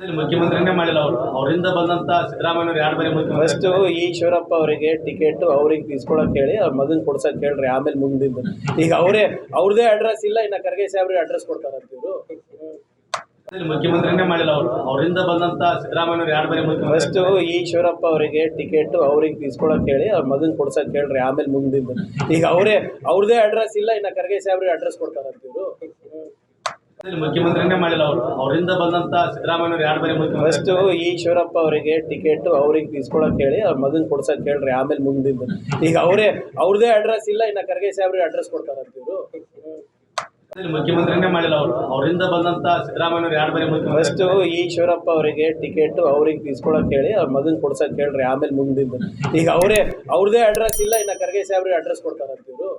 ಮುಖ್ಯಮಂತ್ರಿನೇ ಮಾಡಿಲ್ಲ ಅವರು. ಅವರಿಂದ ಬಂದಂತ ಸಿದ್ದರಾಮಯ್ಯನವರು ಎರಡು ಬಾರಿ ಫಸ್ಟ್ ಈ ಶಿವರಪ್ಪ ಅವರಿಗೆ ಟಿಕೆಟ್ ಅವ್ರಿಗೆ ತೀಸ್ಕೊಳಕ್ ಹೇಳಿ ಅವ್ರ ಮಗನ್ ಕೊಡ್ಸಕ್ ಹೇಳ್ರಿ ಆಮೇಲೆ ಮುಂದಿಂದ ಈಗ ಅವರೇ ಅವ್ರದೇ ಅಡ್ರೆಸ್ ಇಲ್ಲ ಇನ್ನ ಖರ್ಗೆ ಸಾಹೇಬ್ರಿಗೆ ಅಡ್ರೆಸ್ ಕೊಡ್ತಾರಂತ ಇವರು. ಮುಖ್ಯಮಂತ್ರಿನೇ ಮಾಡಿಲ್ಲ ಅವರು. ಅವರಿಂದ ಬಂದಂತ ಸಿದ್ದರಾಮಯ್ಯ ಯಾರು ಬಾರಿ ಫಸ್ಟ್ ಈ ಶಿವರಪ್ಪ ಅವರಿಗೆ ಟಿಕೆಟ್ ಅವ್ರಿಗೆ ತೀಸ್ಕೊಳಕ್ ಹೇಳಿ ಅವ್ರ ಮಗನ್ ಕೊಡ್ಸಕ್ ಹೇಳ್ರಿ ಆಮೇಲೆ ಮುಂದಿಂದ ಈಗ ಅವರೇ ಅವ್ರದೇ ಅಡ್ರೆಸ್ ಇಲ್ಲ ಇನ್ನ ಖರ್ಗೆ ಸಾಹೇಬ್ರಿಗೆ ಅಡ್ರೆಸ್ ಕೊಡ್ತಾರಂತ ಇವರು. ಮುಖ್ಯಮಂತ್ರಿನೇ ಮಾಡಿಲ್ಲ ಅವರು. ಅವರಿಂದ ಬಂದಂತ ಸಿದ್ದರಾಮಯ್ಯ ಎರಡು ಬಾರಿ ಫಸ್ಟ್ ಈ ಶಿವರಪ್ಪ ಅವರಿಗೆ ಟಿಕೆಟ್ ಅವ್ರಿಗೆ ಇಸ್ಕೊಳಕ್ ಹೇಳಿ ಅವ್ರ ಮಗನ್ ಕೊಡ್ಸಕ್ ಹೇಳ್ರಿ ಆಮೇಲೆ ಮುಂದಿಂದ ಈಗ ಅವರೇ ಅವ್ರದೇ ಅಡ್ರೆಸ್ ಇಲ್ಲ ಇನ್ನ ಖರ್ಗೆ ಸಾಹೇಬ್ರಿಗೆ ಅಡ್ರೆಸ್ ಕೊಡ್ತಾರಂತ ಇವರು. ಮುಖ್ಯಮಂತ್ರಿನೇ ಮಾಡಿಲ್ಲ ಅವರು. ಅವರಿಂದ ಬಂದಂತ ಸಿದ್ದರಾಮಯ್ಯ ಎರಡು ಬಾರಿ ಫಸ್ಟ್ ಈ ಶಿವರಪ್ಪ ಅವರಿಗೆ ಟಿಕೆಟ್ ಅವ್ರಿಗೆ ಇಸ್ಕೊಳಕ್ ಹೇಳಿ ಅವ್ರ ಮಗನ್ ಕೊಡ್ಸಕ್ ಹೇಳ್ರಿ ಆಮೇಲೆ ಮುಂದಿಂದ ಈಗ ಅವರೇ ಅವ್ರದೇ ಅಡ್ರೆಸ್ ಇಲ್ಲ ಇನ್ನ ಖರ್ಗೆ ಸಾಹೇಬ್ರಿಗೆ ಅಡ್ರೆಸ್ ಕೊಡ್ತಾರಂತ ಇವರು.